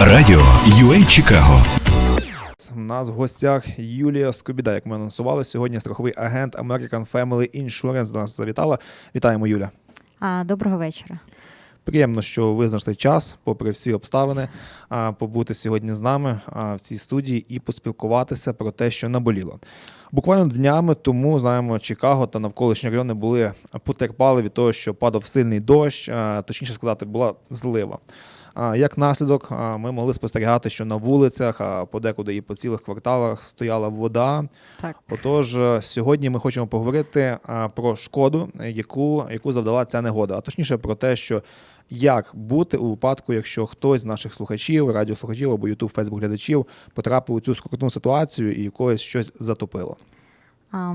Радіо UA Чикаго. У нас в гостях Юлія Скобіда, як ми анонсували сьогодні. Страховий агент American Family Insurance до нас завітала. Вітаємо, Юля. А, Доброго вечора. Приємно, що ви знайшли час, попри всі обставини, а, побути сьогодні з нами а, в цій студії і поспілкуватися про те, що наболіло. Буквально днями тому знаємо, Чикаго та навколишні райони були потерпали від того, що падав сильний дощ, а, точніше сказати, була злива. Як наслідок, ми могли спостерігати, що на вулицях, а подекуди і по цілих кварталах стояла вода. Так. Отож, е, сьогодні ми хочемо поговорити про шкоду, е, яку, яку завдала ця негода, а точніше про те, що як бути у випадку, якщо хтось з наших слухачів, радіослухачів або Ютуб, Фейсбук глядачів потрапив у цю скрутну ситуацію і когось щось затопило. А,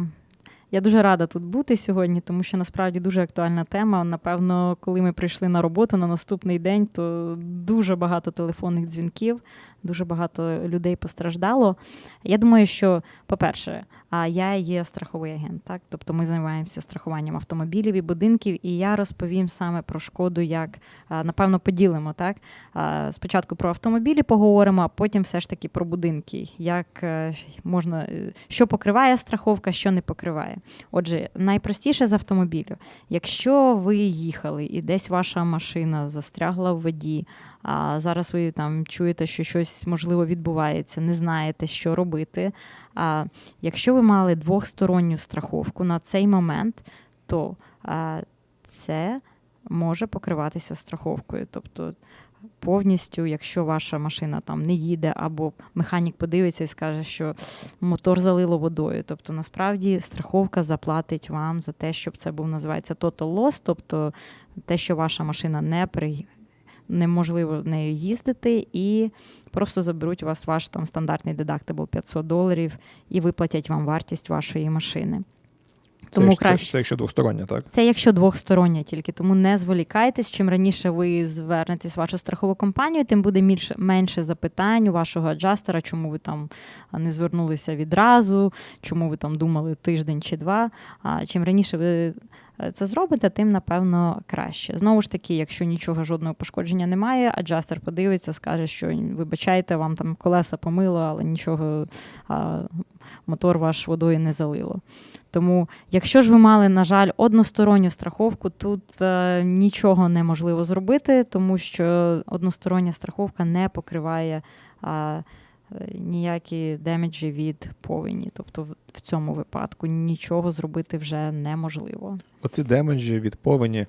я дуже рада тут бути сьогодні, тому що насправді дуже актуальна тема. Напевно, коли ми прийшли на роботу на наступний день, то дуже багато телефонних дзвінків, дуже багато людей постраждало. Я думаю, що, по-перше, а я є страховий агент, так тобто ми займаємося страхуванням автомобілів і будинків, і я розповім саме про шкоду, як напевно поділимо. Так спочатку про автомобілі поговоримо, а потім все ж таки про будинки, як е, можна е, що покриває страховка, що не покриває. Отже, найпростіше з автомобілю. Якщо ви їхали і десь ваша машина застрягла в воді, а зараз ви там чуєте, що щось можливо відбувається, не знаєте, що робити. А якщо ви мали двохсторонню страховку на цей момент, то а, це може покриватися страховкою. Тобто повністю, якщо ваша машина там не їде, або механік подивиться і скаже, що мотор залило водою. Тобто, насправді страховка заплатить вам за те, щоб це був називається total loss, тобто те, що ваша машина не при неможливо нею їздити, і просто заберуть у вас ваш там стандартний дедактабл 500 доларів і виплатять вам вартість вашої машини. Тому це, краще це, це якщо двостороння, так? це якщо двохстороння тільки, тому не зволікайтесь. Чим раніше ви звернетесь в вашу страхову компанію, тим буде більше менше запитань у вашого аджастера, чому ви там не звернулися відразу, чому ви там думали тиждень чи два. А чим раніше ви е, це зробите, тим напевно краще. Знову ж таки, якщо нічого жодного пошкодження немає, аджастер подивиться, скаже, що вибачайте, вам там колеса помило, але нічого а, мотор ваш водою не залило. Тому, якщо ж ви мали, на жаль, односторонню страховку, тут е, нічого неможливо зробити, тому що одностороння страховка не покриває е, ніякі демеджі від повені. Тобто, в- цьому випадку нічого зробити вже неможливо. Оці демеджі від повені.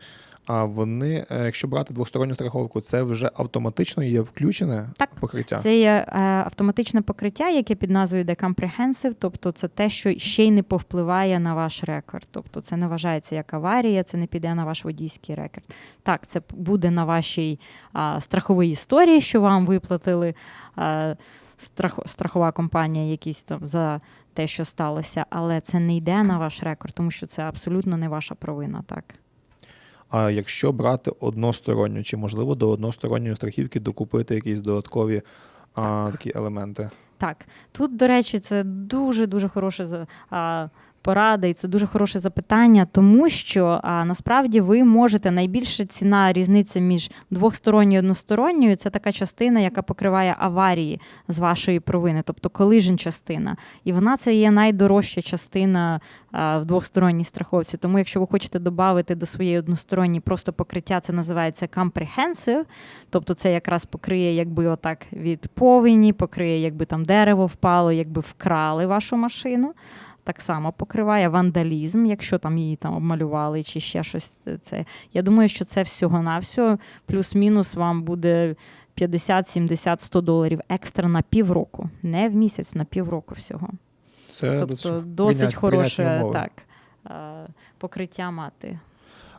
А вони, е, якщо брати двосторонню страховку, це вже автоматично є включене Так, покриття. Це є е, автоматичне покриття, яке під назвою йде comprehensive, тобто це те, що ще й не повпливає на ваш рекорд. Тобто це не вважається як аварія, це не піде на ваш водійський рекорд. Так, це буде на вашій а, страховій історії, що вам виплатили а, страх, страхова компанія якісь там за те, що сталося, але це не йде на ваш рекорд, тому що це абсолютно не ваша провина. Так. А якщо брати односторонню, чи можливо до односторонньої страхівки докупити якісь додаткові а, такі елементи? Так, тут, до речі, це дуже дуже хороше а, порада, і це дуже хороше запитання, тому що а, насправді ви можете найбільша ціна різниця між двохсторонньою і односторонньою це така частина, яка покриває аварії з вашої провини, тобто колижен частина. І вона це є найдорожча частина а, в двохсторонній страховці. Тому, якщо ви хочете додати до своєї односторонньої просто покриття, це називається comprehensive, Тобто це якраз покриє, якби отак від повені, покриє, якби там дерево впало, якби вкрали вашу машину. Так само покриває вандалізм, якщо там її там обмалювали чи ще щось. Це я думаю, що це всього-навсього плюс-мінус вам буде 50, 70, 100 доларів екстра на півроку, не в місяць, на півроку всього. Це Тобто досить прийнят- хороше прийнятні так, е, покриття мати.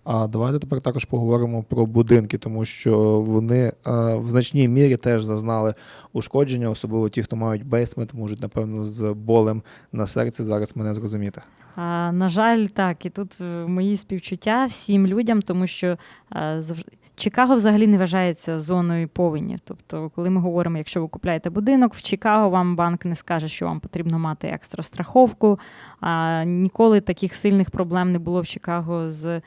А давайте тепер також поговоримо про будинки, тому що вони е, в значній мірі теж зазнали ушкодження, особливо ті, хто мають бейсмент, можуть, напевно, з болем на серці зараз мене зрозуміти. А, на жаль, так, і тут е, мої співчуття всім людям, тому що зав- Чикаго взагалі не вважається зоною повені. Тобто, коли ми говоримо, якщо ви купляєте будинок, в Чикаго вам банк не скаже, що вам потрібно мати екстра страховку. А, ніколи таких сильних проблем не було в Чикаго з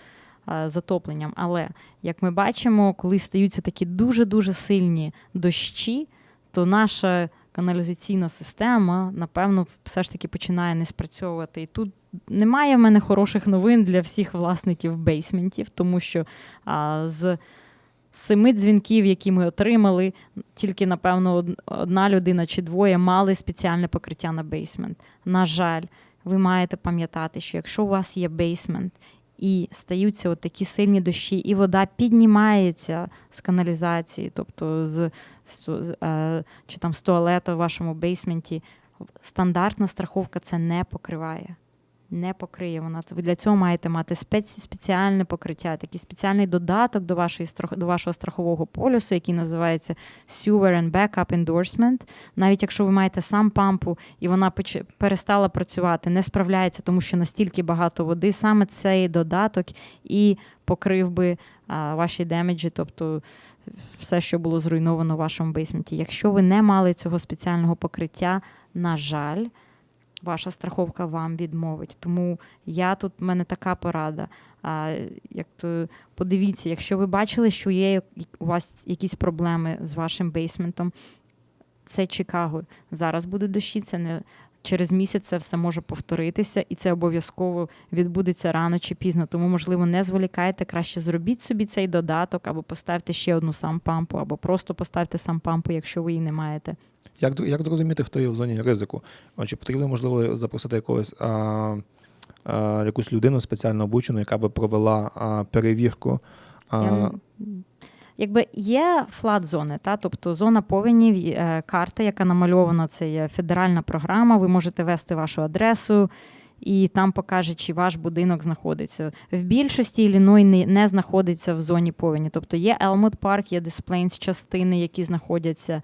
затопленням. Але як ми бачимо, коли стаються такі дуже дуже сильні дощі, то наша каналізаційна система, напевно, все ж таки починає не спрацьовувати. І тут немає в мене хороших новин для всіх власників бейсментів, тому що а, з семи дзвінків, які ми отримали, тільки, напевно, одна людина чи двоє мали спеціальне покриття на бейсмент. На жаль, ви маєте пам'ятати, що якщо у вас є бейсмент і стаються от такі сильні дощі, і вода піднімається з каналізації, тобто з, з, з е, чи там з туалета в вашому бейсменті, стандартна страховка це не покриває. Не покриє вона. Ви для цього маєте мати спец- спеціальне покриття, такий спеціальний додаток до, вашої до вашого страхового полюсу, який називається Sewer Backup Endorsement. Навіть якщо ви маєте сам пампу і вона поч- перестала працювати, не справляється, тому що настільки багато води, саме цей додаток і покрив би а, ваші демеджі, тобто все, що було зруйновано в вашому бейсменті. Якщо ви не мали цього спеціального покриття, на жаль, ваша страховка вам відмовить. Тому я тут в мене така порада. А, як то подивіться, якщо ви бачили, що є у вас якісь проблеми з вашим бейсментом, це Чикаго. Зараз будуть дощі, це не через місяць це все може повторитися, і це обов'язково відбудеться рано чи пізно. Тому, можливо, не зволікайте, краще зробіть собі цей додаток, або поставте ще одну сам пампу, або просто поставте сам пампу, якщо ви її не маєте. Як, як зрозуміти, хто є в зоні ризику? Чи потрібно, можливо, запросити якогось а, а, якусь людину спеціально обучену, яка би провела а, перевірку? А, Я Якби є флат-зони, та, тобто зона повені, е, карта, яка намальована, це є федеральна програма. Ви можете ввести вашу адресу, і там покаже, чи ваш будинок знаходиться. В більшості Ілліной не, не знаходиться в зоні повені. Тобто є Елмут Парк, є Дисплейнс частини, які знаходяться,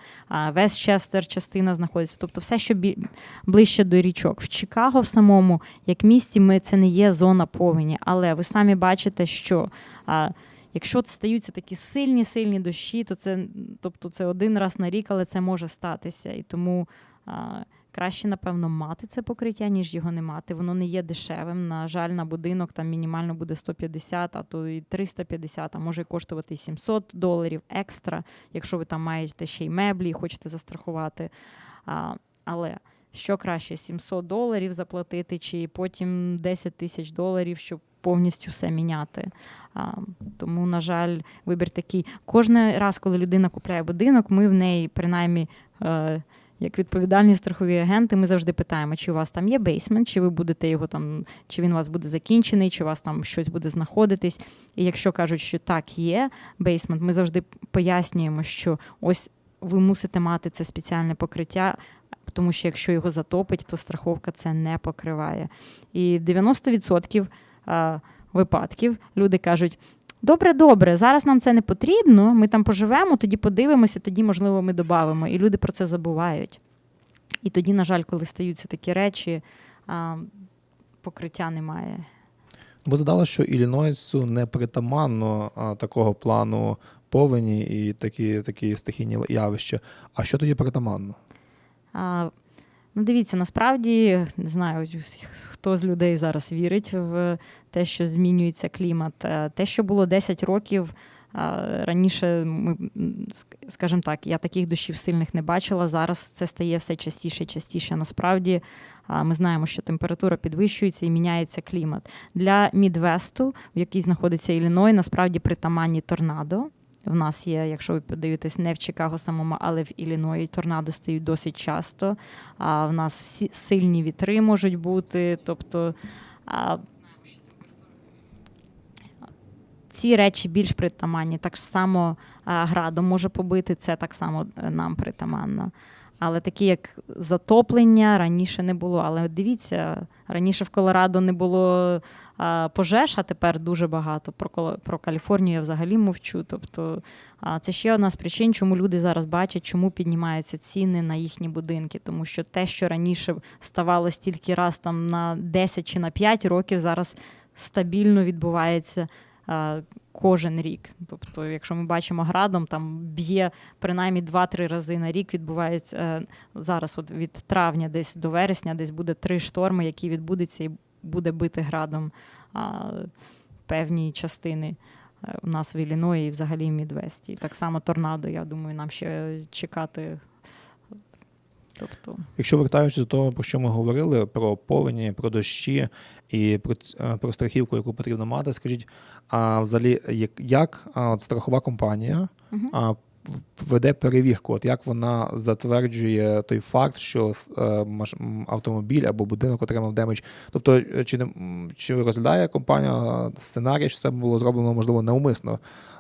Вестчестер частина знаходиться. Тобто все, що бі- ближче до річок. В Чикаго в самому, як місті, ми це не є зона повені. Але ви самі бачите, що. А, Якщо стаються такі сильні, сильні дощі, то це, тобто це один раз на рік, але це може статися. І тому а, краще, напевно, мати це покриття, ніж його не мати. Воно не є дешевим. На жаль, на будинок там мінімально буде 150, а то і 350, а може коштувати 700 доларів екстра, якщо ви там маєте ще й меблі і хочете застрахувати. А, але що краще, 700 доларів заплатити, чи потім 10 тисяч доларів, щоб повністю все міняти. А, тому, на жаль, вибір такий. Кожен раз, коли людина купляє будинок, ми в неї принаймні. Е, як відповідальні страхові агенти, ми завжди питаємо, чи у вас там є бейсмент, чи ви будете його там, чи він у вас буде закінчений, чи у вас там щось буде знаходитись. І якщо кажуть, що так є бейсмент, ми завжди пояснюємо, що ось ви мусите мати це спеціальне покриття, тому що якщо його затопить, то страховка це не покриває. І 90% а, випадків люди кажуть: добре, добре, зараз нам це не потрібно, ми там поживемо, тоді подивимося, тоді, можливо, ми додамо. І люди про це забувають. І тоді, на жаль, коли стаються такі речі, а, покриття немає. Ви задали, що Іллінойсу не притаманно а, такого плану повені і такі, такі стихійні явища. А що тоді притаманно? А, ну, дивіться, насправді не знаю, хто з людей зараз вірить в те, що змінюється клімат. Е, Те, що було 10 років. Раніше ми, скажімо так, я таких дощів сильних не бачила. Зараз це стає все частіше і частіше. Насправді ми знаємо, що температура підвищується і міняється клімат. Для Мідвесту, в якій знаходиться Ілліной, насправді притаманні торнадо. В нас є, якщо ви подивитесь, не в Чикаго самому, але в Ілліної торнадо стають досить часто. А в нас сильні вітри можуть бути. Тобто а, ці речі більш притаманні. Так само а, градом може побити, це так само е, нам притаманно. Але такі, як затоплення, раніше не було. Але дивіться, раніше в Колорадо не було а, пожеж, а тепер дуже багато. Про, про Каліфорнію я взагалі мовчу. Тобто це ще одна з причин, чому люди зараз бачать, чому піднімаються ціни на їхні будинки. Тому що те, що раніше ставало стільки раз там на 10 чи на 5 років, зараз стабільно відбувається. Кожен рік, тобто, якщо ми бачимо градом, там б'є принаймні 2-3 рази на рік. Відбувається е, зараз, от від травня, десь до вересня, десь буде три шторми, які відбудуться і буде бити градом. А, певні частини е, у нас в Ілліної і взагалі в Мідвесті. Так само торнадо, я думаю, нам ще чекати. Тобто, Якщо вертаючись до того, про що ми говорили, про повені, про дощі і про, е, про страхівку, яку потрібно мати, скажіть, а взагалі, як, як от страхова компанія Мгм. Веде перевірку? От як вона затверджує той факт, що е, автомобіль або будинок отримав демедж? Тобто, е, чи, не, чи розглядає компанія сценарій, що це було зроблено, можливо, навмисно?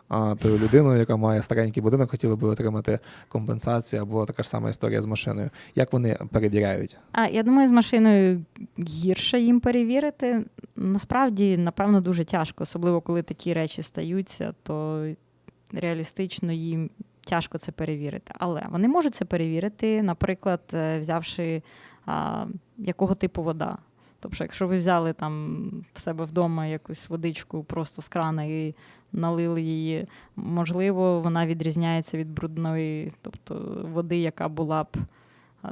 А тою людиною, яка має старенький будинок, хотіла би отримати компенсацію, або така ж сама історія з машиною. Як вони перевіряють? А я думаю, з машиною гірше їм перевірити. Насправді, напевно, дуже тяжко, особливо коли такі речі стаються, то реалістично їм тяжко це перевірити. Але вони можуть це перевірити, наприклад, е, взявши а, якого типу вода. Тобто, якщо ви взяли там в себе вдома якусь водичку просто з крана і налили її, можливо, вона відрізняється від брудної, тобто води, яка була б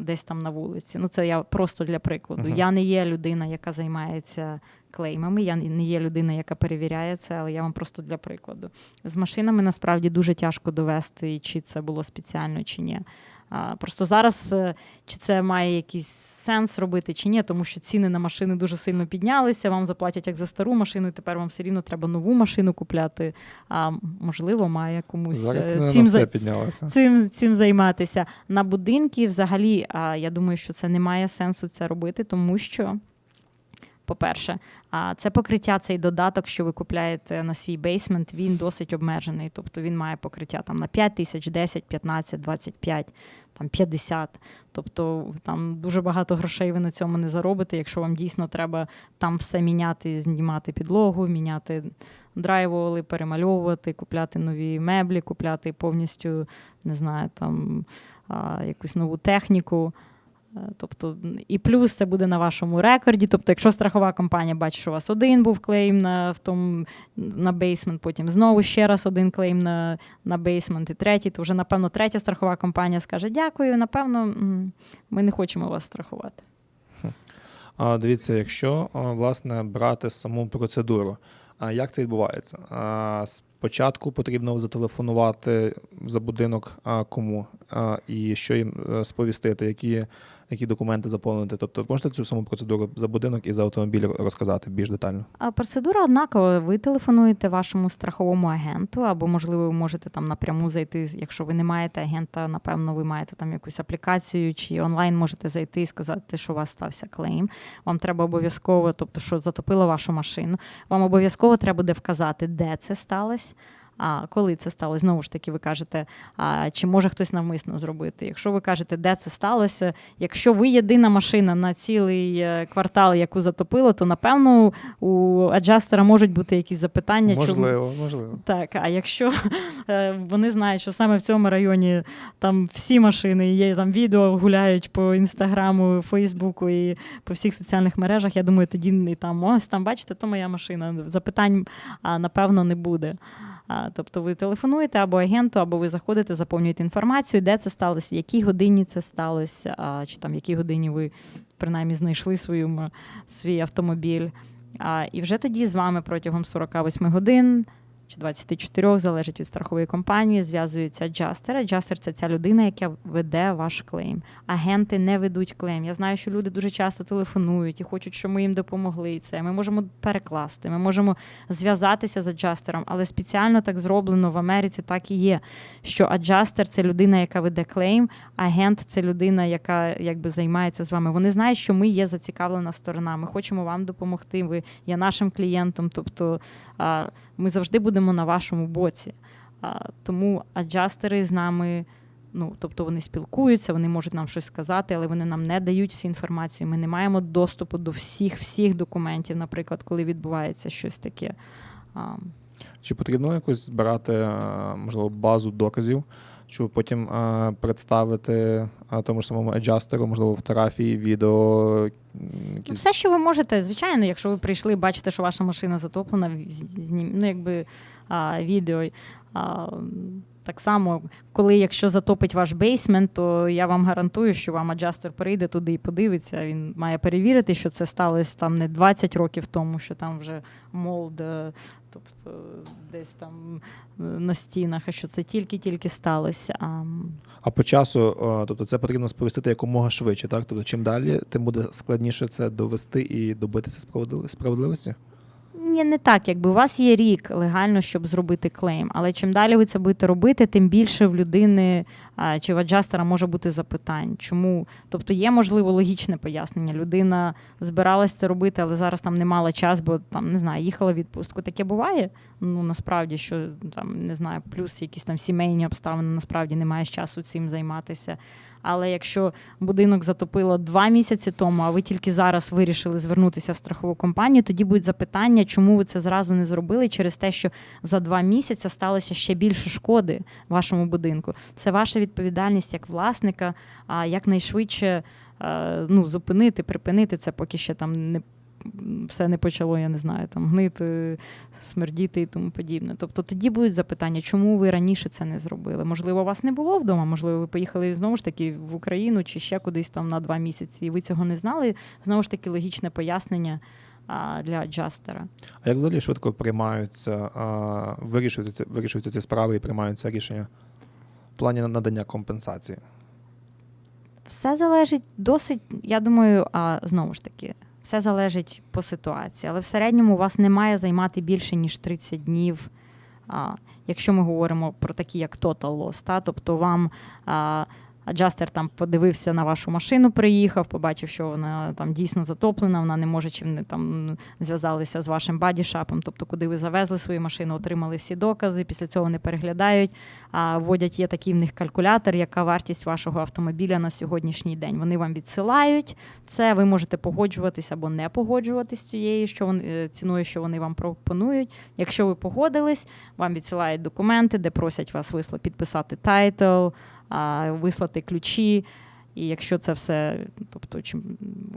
десь там на вулиці. Ну, це я просто для прикладу. Мгм. Я не є людина, яка займається клеймами, я не є людина, яка перевіряє це, але я вам просто для прикладу. З машинами насправді дуже тяжко довести, чи це було спеціально, чи ні. Просто зараз е, чи це має якийсь сенс робити, чи ні, тому що ціни на машини дуже сильно піднялися. Вам заплатять як за стару машину, і тепер вам все рівно треба нову машину купляти. А можливо, має комусь Зараз е, цим за- цим, цим займатися. На будинки взагалі, я думаю, що це не має сенсу це робити, тому що. По-перше, а це покриття, цей додаток, що ви купляєте на свій бейсмент, він досить обмежений. Тобто він має покриття там на 5 тисяч, 10, 15, 25, там 50. Тобто там дуже багато грошей ви на цьому не заробите, якщо вам дійсно треба там все міняти, знімати підлогу, міняти драйволи, перемальовувати, купляти нові меблі, купляти повністю, не знаю, там якусь нову техніку. Е, Тобто, і плюс це буде на вашому рекорді. Тобто, якщо страхова компанія бачить, що у вас один був клейм на в тому на бейсмент, потім знову ще раз один клейм на, на бейсмент і третій, то вже напевно третя страхова компанія скаже: Дякую, напевно, ми не хочемо вас страхувати. А дивіться, якщо власне брати саму процедуру, а як це відбувається? Спочатку потрібно зателефонувати за будинок кому і що їм е, сповістити, які, які документи заповнити. Тобто можете цю саму процедуру за будинок і за автомобіль розказати більш детально? А процедура однакова. Ви телефонуєте вашому страховому агенту, або, можливо, ви можете там напряму зайти. Якщо ви не маєте агента, напевно, ви маєте там якусь аплікацію чи онлайн можете зайти і сказати, що у вас стався клейм. Вам треба обов'язково, тобто, що затопило вашу машину. Вам обов'язково треба буде вказати, де це сталося. А коли це сталося, знову ж таки, ви кажете, а, чи може хтось навмисно зробити? Якщо ви кажете, де це сталося, якщо ви єдина машина на цілий е, квартал, яку затопило, то напевно у аджастера можуть бути якісь запитання. чому- Можливо, можливо. так, а якщо е, вони знають, що саме в цьому районі там всі машини, є там відео гуляють по інстаграму, Фейсбуку і по всіх соціальних мережах, я думаю, тоді і там ось там, бачите, то моя машина. Запитань напевно не буде. Тобто ви телефонуєте або агенту, або ви заходите, заповнюєте інформацію, де це сталося, в якій годині це сталося, чи там в якій годині ви принаймні знайшли свою, свій автомобіль. І вже тоді з вами протягом 48 годин чи 24, залежить від страхової компанії, зв'язується аджастер. Аджастер це ця людина, яка веде ваш клейм. Агенти не ведуть клейм. Я знаю, що люди дуже часто телефонують і хочуть, щоб ми їм допомогли. Це ми можемо перекласти, ми можемо зв'язатися з аджастером, але спеціально так зроблено в Америці так і є. Що аджастер це людина, яка веде клейм, агент це людина, яка якби займається з вами. Вони знають, що ми є зацікавлена сторона. Ми хочемо вам допомогти. Ви є нашим клієнтом. Тобто ми завжди будемо на вашому боці. А, Тому аджастери з нами. Ну, тобто вони спілкуються, вони можуть нам щось сказати, але вони нам не дають всю інформацію. Ми не маємо доступу до всіх всіх документів, наприклад, коли відбувається щось таке. А, Чи потрібно якось збирати, е, можливо, базу доказів, щоб потім е, представити е, тому ж самому аджастеру, можливо, фотографії, відео, м, Ну, все, що ви можете, звичайно, якщо ви прийшли, бачите, що ваша машина затоплена, знім, ну, якби а, відео. А, Так само, коли якщо затопить ваш бейсмент, то я вам гарантую, що вам аджастер прийде туди і подивиться. Він має перевірити, що це сталося там не 20 років тому, що там вже молд, е, тобто десь там е, на стінах, а що це тільки-тільки сталося. А, А по часу, е, тобто це потрібно сповістити якомога швидше, так? Тобто, чим далі, тим буде складніше це довести і добитися справедли- справедливості. Ні, не так. Якби у вас є рік легально, щоб зробити клейм. Але чим далі ви це будете робити, тим більше в людини а, чи в аджастера може бути запитань. Чому? Тобто є можливо логічне пояснення. Людина збиралась це робити, але зараз там не мала час, бо там не знаю, їхала відпустку. Таке буває. Ну насправді, що там не знаю, плюс якісь там сімейні обставини, насправді не маєш часу цим займатися. Але якщо будинок затопило два місяці тому, а ви тільки зараз вирішили звернутися в страхову компанію, тоді будуть запитання, чому ви це зразу не зробили через те, що за два місяці сталося ще більше шкоди вашому будинку. Це ваша відповідальність як власника, а якнайшвидше е, ну, зупинити, припинити це, поки ще там не. Все не почало, я не знаю, там гнити, смердіти і тому подібне. Тобто тоді будуть запитання, чому ви раніше це не зробили? Можливо, вас не було вдома, можливо, ви поїхали знову ж таки в Україну чи ще кудись там на два місяці, і ви цього не знали. Знову ж таки, логічне пояснення а, для аджастера. А як взагалі швидко приймаються, а, вирішуються, вирішуються ці справи і приймаються рішення в плані надання компенсації? Все залежить досить, я думаю, а знову ж таки, все залежить по ситуації, але в середньому у вас не має займати більше ніж 30 днів. А, якщо ми говоримо про такі, як total loss, та, тобто вам а, аджастер там подивився на вашу машину, приїхав, побачив, що вона там дійсно затоплена, вона не може чим не там зв'язалися з вашим бадішапом, тобто куди ви завезли свою машину, отримали всі докази, після цього не переглядають, а вводять є такий в них калькулятор, яка вартість вашого автомобіля на сьогоднішній день. Вони вам відсилають це. Ви можете погоджуватись або не погоджуватись цією, що вони е, ціною, що вони вам пропонують. Якщо ви погодились, вам відсилають документи, де просять вас висла підписати тайтл, вислати ключі. І якщо це все, тобто чим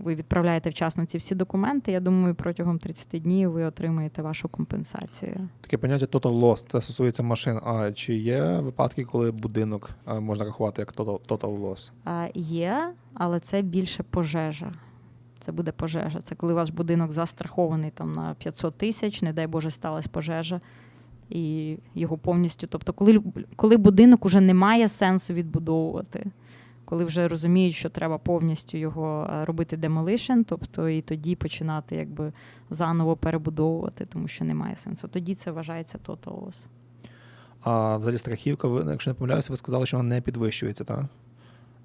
ви відправляєте вчасно ці всі документи, я думаю, протягом 30 днів ви отримаєте вашу компенсацію. Таке поняття total loss, це стосується машин. А чи є випадки, коли будинок можна рахувати як total, total loss? А, є, але це більше пожежа. Це буде пожежа. Це коли ваш будинок застрахований там на 500 тисяч, не дай Боже, сталася пожежа. І його повністю. Тобто, коли, коли будинок уже не має сенсу відбудовувати, коли вже розуміють, що треба повністю його е, робити demolition, тобто і тоді починати якби заново перебудовувати, тому що немає сенсу. Тоді це вважається total loss. А взагалі страхівка, ви, якщо не помиляюся, ви сказали, що вона не підвищується, так?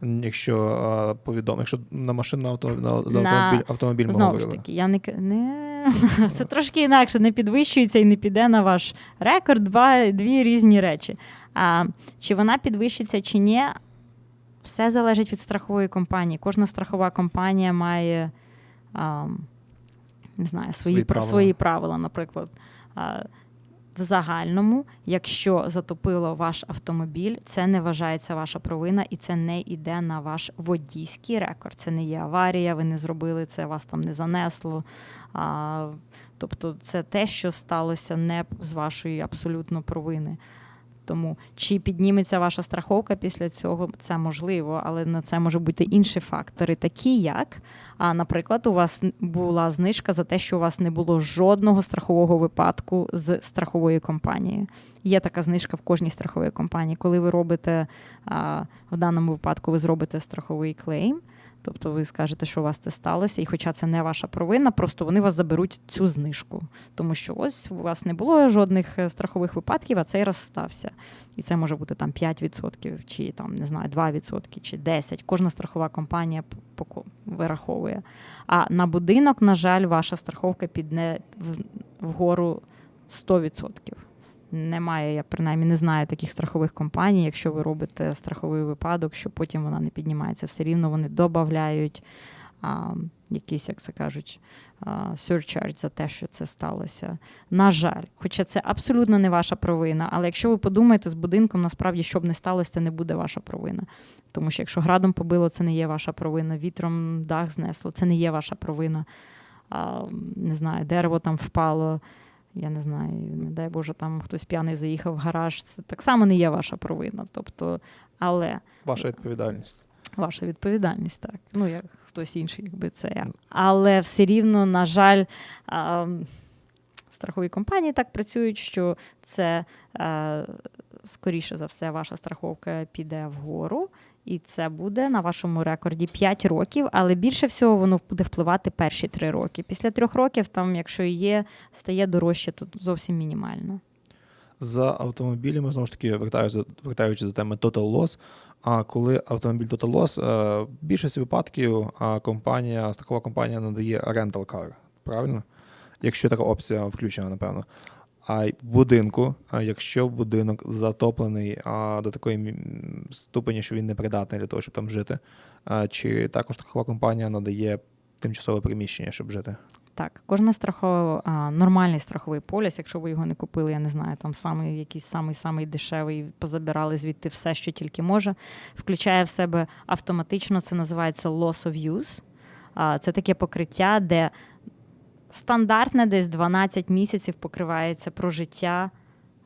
Якщо а, повідом, якщо на машину на авто, на, за автомобіль, автомобіль ми Знову ж таки, я не не це трошки інакше, не підвищується і не піде на ваш рекорд. Два дві різні речі. А чи вона підвищиться чи ні, все залежить від страхової компанії. Кожна страхова компанія має а, не знаю, свої, Свої правила. свої правила. Наприклад, а, в загальному, якщо затопило ваш автомобіль, це не вважається ваша провина і це не йде на ваш водійський рекорд. Це не є аварія, ви не зробили це, вас там не занесло. А, тобто, це те, що сталося не з вашої абсолютно провини. Тому чи підніметься ваша страховка після цього, це можливо, але на це може бути інші фактори, такі як, а, наприклад, у вас була знижка за те, що у вас не було жодного страхового випадку з страховою компанією. Є така знижка в кожній страховій компанії. Коли ви робите а, в даному випадку, ви зробите страховий клейм. Тобто ви скажете, що у вас це сталося, і хоча це не ваша провина, просто вони вас заберуть цю знижку. Тому що ось у вас не було жодних е, страхових випадків, а цей раз стався. І це може бути там 5%, чи там не знаю, 2%, чи 10%. Кожна страхова компанія вираховує. А на будинок, на жаль, ваша страховка підне вгору 100%. Немає, я принаймні не знаю таких страхових компаній, якщо ви робите страховий випадок, що потім вона не піднімається. Все рівно вони додають якийсь, як це кажуть, surcharge за те, що це сталося. На жаль, хоча це абсолютно не ваша провина. Але якщо ви подумаєте з будинком, насправді, що б не сталося, це не буде ваша провина. Тому що якщо градом побило, це не є ваша провина, вітром дах знесло, це не є ваша провина. Не знаю, дерево там впало. Я не знаю, не дай Боже, там хтось п'яний заїхав в гараж, це так само не є ваша провина. Тобто, але Ваша відповідальність. ваша відповідальність, так. Ну, як хтось інший, якби це. Але все рівно, на жаль, а, страхові компанії так працюють, що це е, скоріше за все, ваша страховка піде вгору. І це буде на вашому рекорді 5 років, але більше всього воно буде впливати перші 3 роки. Після трьох років, там, якщо є, стає дорожче, то зовсім мінімально. За автомобілями, знову ж таки, вертаюся, вертаючись до теми Total Loss, а коли автомобіль Total Loss, е, в випадків компанія, страхова компанія надає rental car, правильно? Якщо така опція включена, напевно. А будинку, якщо будинок затоплений а, до такої ступені, що він не придатний для того, щоб там жити, а, чи також страхова компанія надає тимчасове приміщення, щоб жити? Так, кожна страхова, нормальний страховий поліс, якщо ви його не купили, я не знаю, там самий якийсь самий самий дешевий, позабирали звідти все, що тільки може, включає в себе автоматично, це називається loss of use. Це таке покриття, де стандартне десь 12 місяців покривається прожиття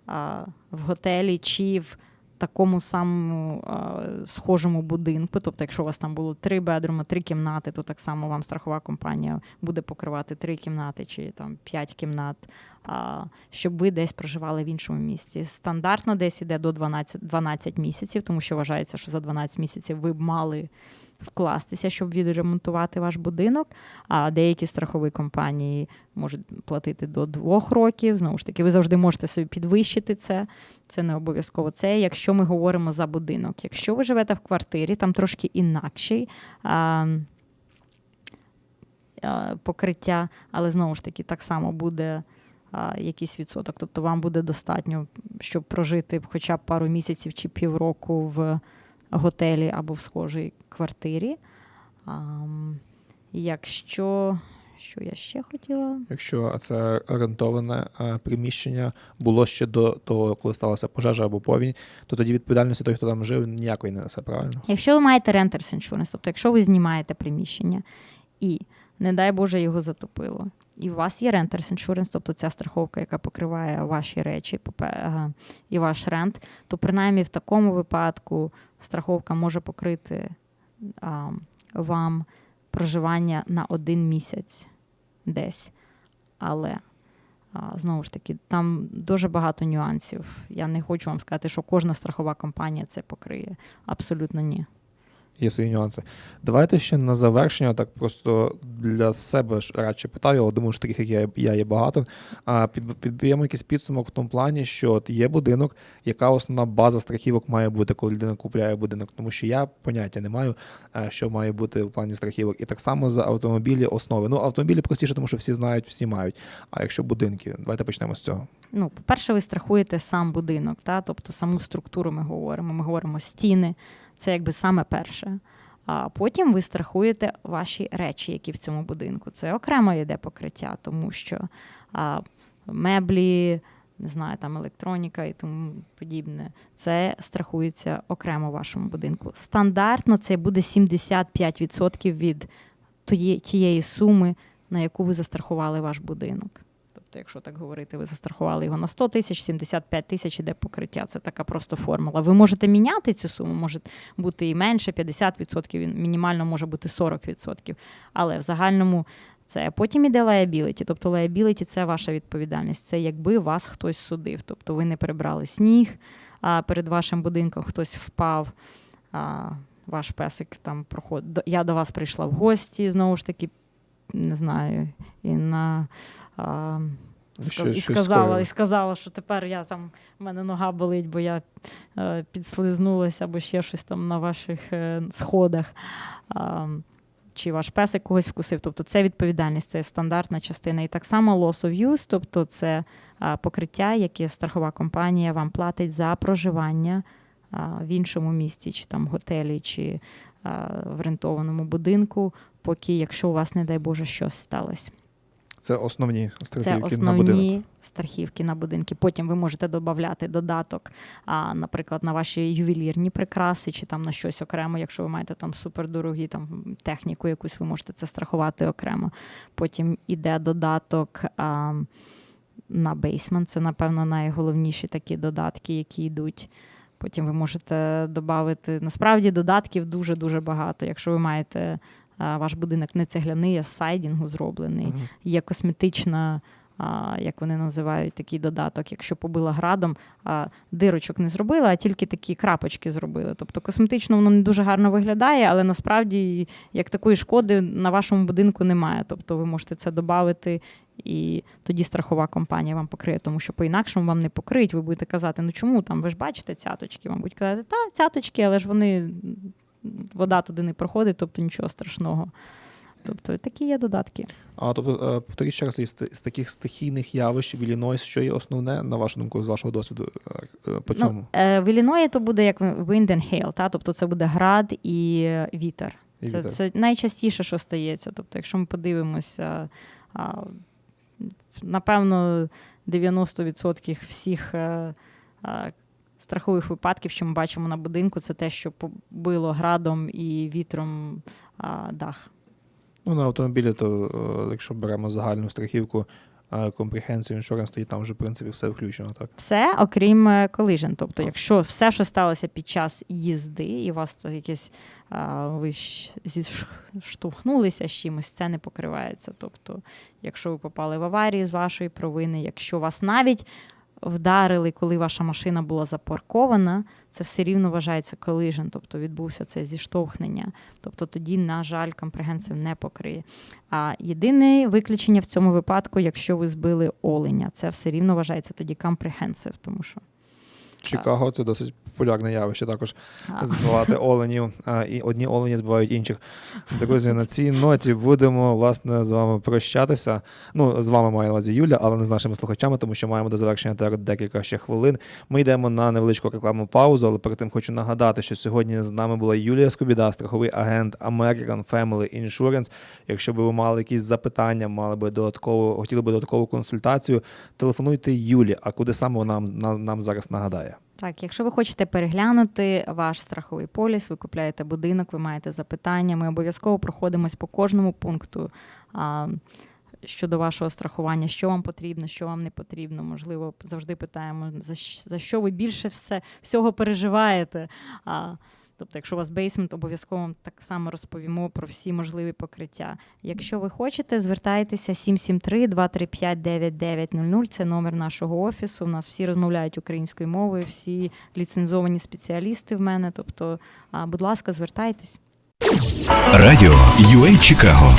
а, в готелі чи в такому самому а, схожому будинку. Тобто, якщо у вас там було три бедруми, три кімнати, то так само вам страхова компанія буде покривати три кімнати чи там п'ять кімнат, а, щоб ви десь проживали в іншому місці. Стандартно десь іде до 12, 12 місяців, тому що вважається, що за 12 місяців ви б мали вкластися, щоб відремонтувати ваш будинок. А деякі страхові компанії можуть платити до двох років. Знову ж таки, ви завжди можете собі підвищити це. Це не обов'язково. Це якщо ми говоримо за будинок. Якщо ви живете в квартирі, там трошки інакший. А, покриття, але знову ж таки, так само буде а, якийсь відсоток. Тобто вам буде достатньо, щоб прожити хоча б пару місяців чи півроку в готелі або в схожій квартирі. А, якщо що я ще хотіла? Якщо це орієнтоване е, приміщення було ще до того, коли сталася пожежа або повінь, то тоді відповідальності той, хто там жив, ніякої не несе, правильно? Якщо ви маєте renters insurance, тобто якщо ви знімаєте приміщення і, не дай Боже, його затопило, і у вас є renters insurance, тобто ця страховка, яка покриває ваші речі і ваш рент, то принаймні в такому випадку страховка може покрити а, вам проживання на один місяць десь. Але знову ж таки, там дуже багато нюансів. Я не хочу вам сказати, що кожна страхова компанія це покриє. Абсолютно ні. Є свої нюанси. Давайте ще на завершення, так просто для себе ж радше питаю, але думаю, що таких, як я, я є багато. А під, підб'ємо якийсь підсумок в тому плані, що от є будинок, яка основна база страхівок має бути, коли людина купляє будинок. Тому що я поняття не маю, що має бути в плані страхівок. І так само за автомобілі основи. Ну, автомобілі простіше, тому що всі знають, всі мають. А якщо будинки, давайте почнемо з цього. Ну, по-перше, ви страхуєте сам будинок, та? тобто саму структуру ми говоримо. Ми говоримо стіни, це якби саме перше. А потім ви страхуєте ваші речі, які в цьому будинку. Це окремо йде покриття, тому що а, меблі, не знаю, там електроніка і тому подібне. Це страхується окремо в вашому будинку. Стандартно це буде 75% від тієї, суми, на яку ви застрахували ваш будинок. Тобто, якщо так говорити, ви застрахували його на 100 тисяч, 75 тисяч іде покриття. Це така просто формула. Ви можете міняти цю суму, може бути і менше, 50%, він мінімально може бути 40%. Але в загальному це потім іде liability. Тобто liability – це ваша відповідальність. Це якби вас хтось судив. Тобто ви не прибрали сніг, а перед вашим будинком хтось впав. Ваш песик там проходить. Я до вас прийшла в гості, знову ж таки, не знаю, і на. А, Що- і, сказала, і сказала, що тепер я там, в мене нога болить, бо я е, підслизнулася або ще щось там на ваших е, сходах. А, чи ваш песик когось вкусив. Тобто це відповідальність, це стандартна частина. І так само loss of use, тобто це а, покриття, яке страхова компанія вам платить за проживання а, в іншому місті, чи там готелі, чи а, в рентованому будинку, поки, якщо у вас, не дай Боже, щось сталося. Це основні Це страхівки на будинок. основні страхівки на будинки. Потім ви можете додати додаток, а, наприклад, на ваші ювелірні прикраси, чи там на щось окремо, якщо ви маєте там супердорогі там техніку, якусь ви можете це страхувати окремо. Потім іде додаток. А, на бейсмент. Це, напевно, найголовніші такі додатки, які йдуть. Потім ви можете додати. Насправді додатків дуже-дуже багато. Якщо ви маєте а, ваш будинок не цегляний, а з сайдінгу зроблений, Мгм. є косметична, а, як вони називають такий додаток, якщо побила градом, а, дирочок не зробила, а тільки такі крапочки зробили. Тобто косметично воно не дуже гарно виглядає, але насправді як такої шкоди на вашому будинку немає. Тобто ви можете це додати. І тоді страхова компанія вам покриє, тому що по-інакшому вам не покриють. Ви будете казати, ну чому там? Ви ж бачите цяточки? Вам будуть казати, та цяточки, але ж вони вода туди не проходить, тобто нічого страшного. Тобто такі є додатки. А тобто, е, повторіть ще раз, з таких стихійних явищ в Іллінойс, що є основне, на вашу думку, з вашого досвіду е, е, по цьому? Ну, в Ілліної то буде як wind and hail, та? тобто це буде град і вітер. І Це, вітер. це найчастіше, що стається. Тобто, якщо ми подивимося, напевно, 90% всіх е, а, страхових випадків, що ми бачимо на будинку, це те, що побило градом і вітром а, дах. Ну, на автомобілі, то е, якщо беремо загальну страхівку, е, Comprehensive Insurance, тоді там вже, в принципі, все включено, так? Все, окрім е, collision. Тобто, Так. якщо все, що сталося під час їзди, і у вас то якесь а, ви зіштовхнулися з чимось, це не покривається. Тобто, якщо ви попали в аварію з вашої провини, якщо вас навіть вдарили, коли ваша машина була запаркована, це все рівно вважається collision, тобто відбувся це зіштовхнення. Тобто тоді, на жаль, компрегенсив не покриє. А єдине виключення в цьому випадку, якщо ви збили оленя, це все рівно вважається тоді компрегенсив, тому що Чикаго це досить популярне явище також а, збивати оленів, а, і одні олені збивають інших. Друзі, на цій ноті будемо власне з вами прощатися. Ну, з вами має увазі Юля, але не з нашими слухачами, тому що маємо до завершення театру декілька ще хвилин. Ми йдемо на невеличку рекламну паузу, але перед тим хочу нагадати, що сьогодні з нами була Юлія Скобіда, страховий агент American Family Insurance. Якщо б ви мали якісь запитання, мали би додатково, хотіли би додаткову консультацію, телефонуйте Юлі. А куди саме вона нам, нам зараз нагадає? Так, якщо ви хочете переглянути ваш страховий поліс, ви купляєте будинок, ви маєте запитання, ми обов'язково проходимось по кожному пункту. А, Щодо вашого страхування, що вам потрібно, що вам не потрібно. Можливо, завжди питаємо, за, за що ви більше все, всього переживаєте. А, тобто, якщо у вас бейсмент, обов'язково так само розповімо про всі можливі покриття. Якщо ви хочете, звертайтеся 773-235-9900. Це номер нашого офісу. У нас всі розмовляють українською мовою, всі ліцензовані спеціалісти в мене. Тобто, будь ласка, звертайтесь. Радіо UA Чикаго